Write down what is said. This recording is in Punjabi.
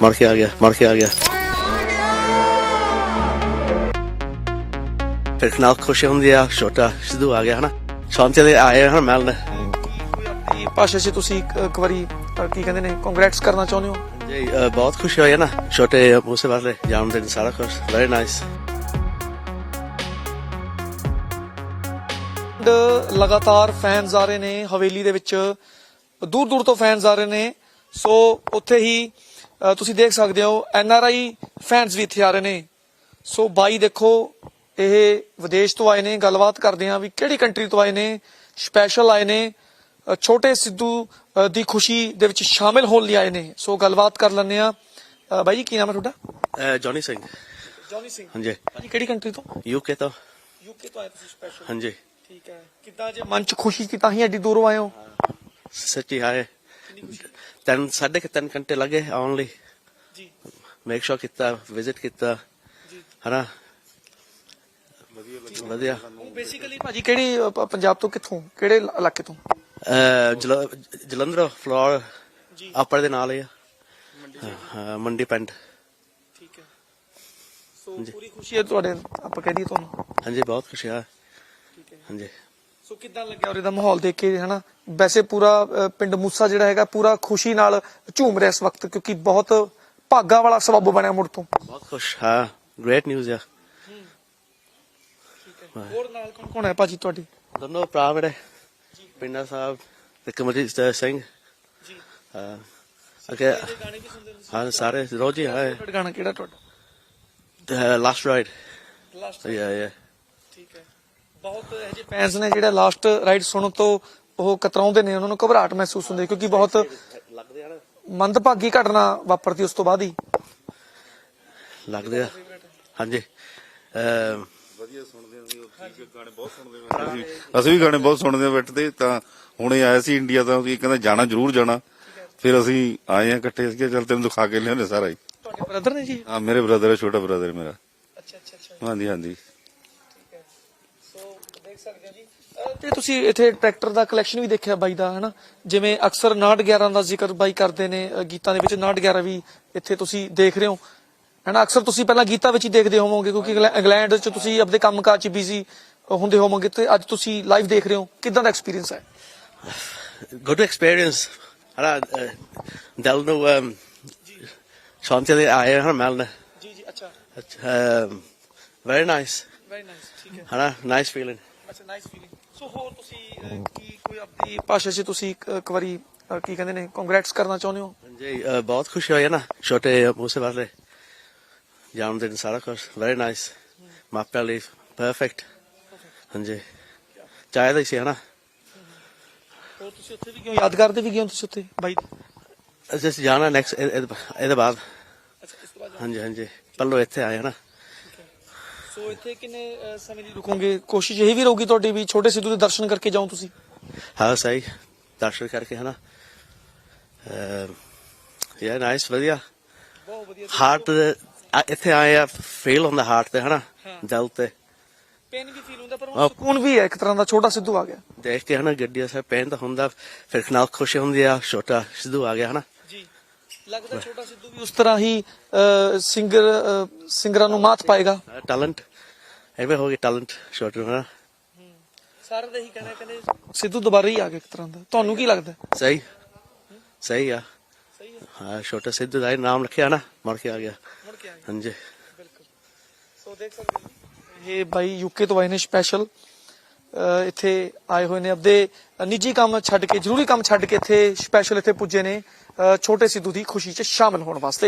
ਮਰ ਕੇ ਆ ਗਿਆ ਮਰ ਕੇ ਆ ਗਿਆ ਫਿਰ ਨਾਲ ਖੁਸ਼ੀ ਹੁੰਦੀ ਆ ਛੋਟਾ ਸਿੱਧੂ ਆ ਗਿਆ ਹਨਾ ਸ਼ਾਂਤੀ ਦੇ ਆਏ ਹਨ ਮਿਲਣ ਕੋਈ ਆਪਣੀ ਭਾਸ਼ਾ 'ਚ ਤੁਸੀਂ ਇੱਕ ਇੱਕ ਵਾਰੀ ਅਹ, ਕੀ ਕਹਿੰਦੇ ਨੇ ਕੰਗ੍ਰੈਟਸ ਕਰਨਾ ਚਾਹੁੰਦੇ ਹੋ ਜੀ ਅ, ਬਹੁਤ ਖੁਸ਼ੀ ਹੋਈ ਹੈ ਨਾ ਛੋਟੇ ਮੂਸੇ ਵਾਲੇ ਜਾਣ ਦੇ ਸਾਰਾ ਕੁਝ ਵੈਰੀ ਨਾਈਸ ਲਗਾਤਾਰ ਫੈਨਸ ਆ ਰਹੇ ਨੇ ਹਵੇਲੀ ਦੇ ਵਿੱਚ ਦੂਰ ਦੂਰ ਤੋਂ ਫੈਨਸ ਆ ਰਹੇ ਨੇ ਸੋ ਉੱਥੇ ਹੀ ਤੁਸੀਂ ਦੇਖ ਸਕਦੇ ਹੋ ਐਨ ਆਰ ਆਈ ਫੈਨਸ ਵੀ ਇੱਥੇ ਆ ਰਹੇ ਨੇ। ਸੋ ਬਾਈ ਦੇਖੋ ਇਹ ਵਿਦੇਸ਼ ਤੋਂ ਆਏ ਨੇ ਗੱਲਬਾਤ ਕਰਦੇ ਆ ਵੀ ਕਿਹੜੀ ਕੰਟਰੀ ਤੋਂ ਆਏ ਨੇ ਸਪੈਸ਼ਲ ਆਏ ਨੇ ਛੋਟੇ ਸਿੱਧੂ ਦੀ ਖੁਸ਼ੀ ਦੇ ਵਿੱਚ ਸ਼ਾਮਿਲ ਹੋਣ ਲਈ ਆਏ ਨੇ। ਸੋ ਗੱਲਬਾਤ ਕਰ ਲੈਂਦੇ ਆ ਬਾਈ ਜੀ ਕੀ ਨਾਮ ਹੈ ਤੁਹਾਡਾ? ਜੌਨੀ ਸਿੰਘ। ਜੌਨੀ ਸਿੰਘ। ਹਾਂਜੀ। ਭਾਜੀ ਕਿਹੜੀ ਕੰਟਰੀ ਤੋਂ? ਯੂਕੇ ਤੋਂ। ਯੂਕੇ ਤੋਂ ਆਏ ਤੁਸੀਂ ਸਪੈਸ਼ਲ ਹਾਂਜੀ। ਠੀਕ ਹੈ। ਕਿੱਦਾਂ ਜੇ ਮਨ ਚ ਖੁਸ਼ੀ ਸੀ ਤਾਂ ਹੀ ਐਡੀ ਦੂਰੋਂ ਆਏ ਹੋ? ਸੱਚੀ ਹਾਏ। ਤਿੰਨ ਸਾਢੇ ਕੁ ਤਿੰਨ ਘੰਟੇ ਲੱਗੇ ਆਉਣ ਲਈ। ਜੀ। ਮੇਕ ਸ਼ੋਰ ਕੀਤਾ ਵਿਜ਼ਿਟ ਕੀਤਾ ਜੀ। ਹਨਾ? ਵਧੀਆ। ਬੇਸਿਕਲੀ ਭਾਜੀ ਕਿਹੜੀ ਪ- ਪੰਜਾਬ ਤੋਂ ਕਿੱਥੋਂ? ਕਿਹੜੇ ਇਲਾ- ਇਲਾਕੇ ਤੋਂ? ਅਹ, ਜਲ- ਜਲੰਧਰ ਫਲੋਰ ਜੀ। ਆਪਰ ਦੇ ਨਾਲ ਹੀ ਆ। ਹਾਂ, ਮੰਡੀ ਪਿੰਡ। ਠੀਕ ਹੈ। ਸੋ ਪੂਰੀ ਖੁਸ਼ੀ ਹੈ ਤੁਹਾਡੇ ਆਪਾਂ ਕਹਿ ਦਈਏ ਤੁਹਾਨੂੰ। ਹਾਂਜੀ ਬਹੁਤ ਖੁਸ਼ੀ ਆ। ਠੀਕ ਹੈ। ਹਾਂਜੀ। ਸੋ ਕਿੱਦਾਂ ਲੱਗਿਆ ਉਰੇ ਦਾ ਮਾਹੌਲ ਦੇਖ ਕੇ ਹਨਾ? ਵੈਸੇ ਪੂਰਾ ਪਿੰਡ ਮੂਸਾ ਜਿਹੜਾ ਹੈਗਾ ਪੂਰਾ ਖੁਸ਼ੀ ਨਾਲ ਝੂਮ ਰਿਹਾ ਇਸ ਵਕਤ ਕਿਉਂਕਿ ਬਹੁਤ ਭਾਗਾ ਵਾਲਾ ਸਬੱਬ ਬਣਿਆ ਮੁੜ ਤੋਂ। ਬਹੁਤ ਖੁਸ਼ ਹਾਂ ਗ੍ਰੇਟ ਨਿਊਜ਼ ਆ। ਹੋਰ ਨਾਲ ਕੌਣ ਕੌਣ ਹੈ ਭਾਜੀ ਤੁਹਾਡੇ? ਦੋਨੋਂ ਭਰਾ ਮੇਰੇ ਪਿੰਡਾ ਸਾਹਿਬ ਤੇ ਕਮਰੀ ਸਿੰਘ। ਜੀ। ਹਾਂ। ਅਗੇ ਹਾਂ ਸਾਰੇ ਰੋਜ਼ ਹੀ ਹੈ ਹੋ ਗਾਣਾ ਕਿਹੜਾ ਤੁਹਾਡਾ? ਲਾਸਟ ਰਾਈਡ ਲਾਸਟ ਯਾ ਯਾ ਠੀਕ ਹੈ। ਬਹੁਤ ਇਹ ਜਿਹੇ ਫੈਨਸ ਨੇ ਜਿਹੜਾ ਲਾਸਟ ਰਾਈਡ ਸੁਣਨ ਤੋਂ ਉਹ ਕਤਰਾਉਂਦੇ ਨੇ ਉਹਨਾਂ ਨੂੰ ਘਬਰਾਹਟ ਮਹਿਸੂਸ ਹੁੰਦੀ ਹੈ ਕਿਉਂਕਿ ਬਹੁਤ ਲੱਗਦੇ ਆ ਨਾ। ਮੰਦਭਾਗੀ ਘਟਨਾ ਵਾਪਰਦੀ ਉਸ ਤੋਂ ਬਾਅਦ ਹੀ। ਲੱਗਦੇ ਆ। ਹਾਂਜੀ। ਅਹ, ਵਧੀਆ ਸੁਣਦੇ ਹਾਂ ਅਸੀਂ ਉਹ ਗਾਣੇ ਬਹੁਤ ਸੁਣਦੇ ਹਾਂ। ਅਸੀਂ ਅਸੀਂ ਵੀ ਗਾਣੇ ਬਹੁਤ ਸੁਣਦੇ ਹਾਂ ਬੈਠਦੇ ਤਾਂ ਹੁਣੇ ਆਇਆ ਸੀ ਇੰਡੀਆ ਤੋਂ ਇਹ ਕਹਿੰਦਾ ਜਾਣਾ ਜ਼ਰੂਰ ਜਾਣਾ। ਫਿਰ ਅਸੀਂ ਆਏ ਆ ਇਕੱਠੇ ਅਸੀਂ ਚੱਲ ਤੈਨੂੰ ਦਿਖਾ ਕੇ ਲਿਆਉਂਦੇ ਸਾਰਾ ਹੀ। ਤੁਹਾਡੇ ਬ੍ਰਦਰ ਨੇ ਜੀ? ਆ ਮੇਰੇ ਬ੍ਰਦਰ ਹੈ ਛੋਟਾ ਬ੍ਰਦਰ ਮੇਰਾ। ਅੱਛਾ ਅੱਛਾ ਅੱਛਾ। ਹਾਂਜੀ ਹਾਂਜੀ। ਹੈ ਸਕਦੇ ਹੋ ਜੀ। ਅਹ ਤੇ ਤੁਸੀਂ ਇੱਥੇ ਟਰੈਕਟਰ ਦਾ ਕਲੈਕਸ਼ਨ ਵੀ ਦੇਖਿਆ ਬਾਈ ਦਾ ਹਨਾ? ਜਿਵੇਂ ਅਕਸਰ 911 ਦਾ ਜ਼ਿਕਰ ਬਾਈ ਕਰਦੇ ਨੇ ਗੀਤਾਂ ਦੇ ਵਿੱਚ 911 ਵੀ ਇੱਥੇ ਤੁਸੀਂ ਦੇਖ ਰਹੇ ਹੋ। ਹਨਾ ਅਕਸਰ ਤੁਸੀਂ ਪਹਿਲਾਂ ਗੀਤਾਂ ਵਿੱਚ ਹੀ ਦੇਖਦੇ ਹੋਵੋਗੇ ਕਿਉਂਕਿ ਇੰਗਲੈ- ਇੰਗਲੈਂਡ 'ਚ ਤੁਸੀਂ ਆਪਣੇ ਕੰਮਕਾਜ 'ਚ ਬਿਜ਼ੀ ਹੁੰਦੇ ਹੋਵੋਗੇ ਤੇ ਅੱਜ ਤੁਸੀਂ ਲਾਈਵ ਦੇਖ ਰਹੇ ਹੋ। ਕਿਦਾਂ ਦਾ ਐਕਸਪੀਰੀਅੰਸ ਹੈ? Good experience. ਹਨਾ ਦਿਲ ਨੂੰ ਅਮ, ਸ਼ਾਂਤੀ ਦੇ ਆਏ ਹਨ ਮਿਲਣ। ਜੀ ਜੀ ਅੱਛਾ। ਵੈਰੀ ਨਾਈਸ ਵੈਰੀ ਨਾਈਸ ਠੀਕ ਹੈ। ਹਨਾ ਨਾਈਸ ਫੀਲਿੰਗ ਅੱਛਾ ਨਾਈਸ ਫੀਲਿੰਗ ਸੋ ਹੋਰ ਤੁਸੀਂ ਅਹ, ਕੀ ਕੋਈ ਆਪਣੀ ਭਾਸ਼ਾ 'ਚ ਤੁਸੀਂ ਇੱਕ ਇੱਕ ਵਾਰੀ ਅਹ, ਕੀ ਕਹਿੰਦੇ ਨੇ ਕੰਗ੍ਰੈਟਸ ਕਰਨਾ ਚਾਹੁੰਦੇ ਹੋ? ਜੀ ਅਹ, ਬਹੁਤ ਖੁਸ਼ੀ ਹੋਈ ਹੈ ਨਾ ਛੋਟੇ ਮੂਸੇ ਵਾਲੇ। ਜਾਣ ਦੇ ਸਾਰਾ ਕੁਝ ਵੈਰੀ ਨਾਈਸ ਮਾਪਿਆਂ ਲਈ ਪਰਫੈਕਟ ਹਾਂਜੀ। ਚਾਹੀਦਾ ਹੀ ਸੀ ਹਨਾ। ਹੋਰ ਤੁਸੀਂ ਉੱਥੇ ਵੀ ਕਿਉਂ ਯਾਦ ਕਰਦੇ ਵੀ ਕਿਉਂ ਤੁਸੀਂ ਉੱਥੇ ਬਾਈ? ਅਸੀਂ ਅਸੀਂ ਜਾਣਾ ਨੈਕਸਟ ਇਹਦੇ ਬਾਅਦ। ਅੱਛਾ ਇਸ ਤੋਂ ਬਾਅਦ ਹਾਂਜੀ ਹਾਂਜੀ। ਪੱਲੋ ਇੱਥੇ ਆਏ ਹਨਾ ਸੋ ਇੱਥੇ ਕਿੰਨੇ ਸਮੇਂ ਲਈ ਰੁਕੋਗੇ? ਕੋਸ਼ਿਸ਼ ਇਹ ਵੀ ਰਹੂਗੀ ਤੁਹਾਡੀ ਵੀ ਛੋਟੇ ਸਿੱਧੂ ਦੇ ਦਰਸ਼ਨ ਕਰਕੇ ਜਾਓ ਤੁਸੀਂ। ਹਾਂ ਸਹੀ ਦਰਸ਼ਨ ਕਰਕੇ ਹਨਾ? ਯਾ ਨਾਈਸ ਵਧੀਆ। ਬਹੁਤ ਵਧੀਆ। ਹਾਰਟ ਇੱਥੇ ਆਏ ਆ ਫੀਲ ਹੁੰਦਾ ਹਾਰਟ ਤੇ ਹਨਾ? ਦਿਲ ਤੇ। ਪੇਨ ਵੀ ਫੀਲ ਹੁੰਦਾ ਪਰ ਉਹ ਸਕੂਨ ਵੀ ਹੈ ਇੱਕ ਤਰ੍ਹਾਂ ਦਾ ਛੋਟਾ ਸਿੱਧੂ ਆ ਗਿਆ। ਦੇਖ ਕੇ ਹਨਾ ਗੱਡੀ ਸਭ ਪੈਨ ਤਾਂ ਹੁੰਦਾ ਫਿਰ ਨਾਲ ਖੁਸ਼ੀ ਹੁੰਦੀ ਆ ਛੋਟਾ ਸਿੱਧੂ ਆ ਗਿਆ ਹਨਾ? ਜੀ। ਲੱਗਦਾ ਛੋਟਾ ਸਿੱਧੂ ਵੀ ਉਸ ਤਰ੍ਹਾਂ ਹੀ ਸਿੰਗਰ ਸਿੰਗਰਾਂ ਨੂੰ ਮਾਤ ਪਾਏਗਾ। ਟੈਲੈਂਟ ਐਵੇਂ ਹੋ ਗਿਆ ਟੈਲੈਂਟ ਛੋਟੇ ਨੂੰ ਹਨਾ ਸਾਰੇ ਦਾ ਹੀ ਕਹਿਣਾ ਕਹਿੰਦੇ ਸਿੱਧੂ ਦੁਬਾਰਾ ਹੀ ਆ ਗਿਆ ਇੱਕ ਤਰ੍ਹਾਂ ਦਾ। ਤੁਹਾਨੂੰ ਕੀ ਲੱਗਦਾ ਸਹੀ। ਸਹੀ ਆ। ਹੈ ਛੋਟਾ ਸਿੱਧੂ ਦਾ ਨਾਮ ਰੱਖਿਆ ਨਾ ਮਰ ਕੇ ਆ ਗਿਆ। ਮੁੜ ਕੇ ਆ ਗਿਆ। ਹਾਂਜੀ। ਬਿਲਕੁਲ। ਸੋ ਦੇਖ ਸਕਦੇ ਇਹ ਬਾਈ ਯੂਕੇ ਤੋਂ ਆਏ ਨੇ ਸਪੈਸ਼ਲ ਇੱਥੇ ਆਏ ਹੋਏ ਨੇ। ਆਪਦੇ ਨਿੱਜੀ ਕੰਮ ਛੱਡ ਕੇ ਜ਼ਰੂਰੀ ਕੰਮ ਛੱਡ ਕੇ ਇੱਥੇ ਸਪੈਸ਼ਲ ਇੱਥੇ ਪੁੱਜੇ ਨੇ। ਅਹ, ਛੋਟੇ ਸਿੱਧੂ ਦੀ ਖੁਸ਼ੀ 'ਚ ਸ਼ਾਮਲ ਹੋਣ ਵਾਸਤੇ।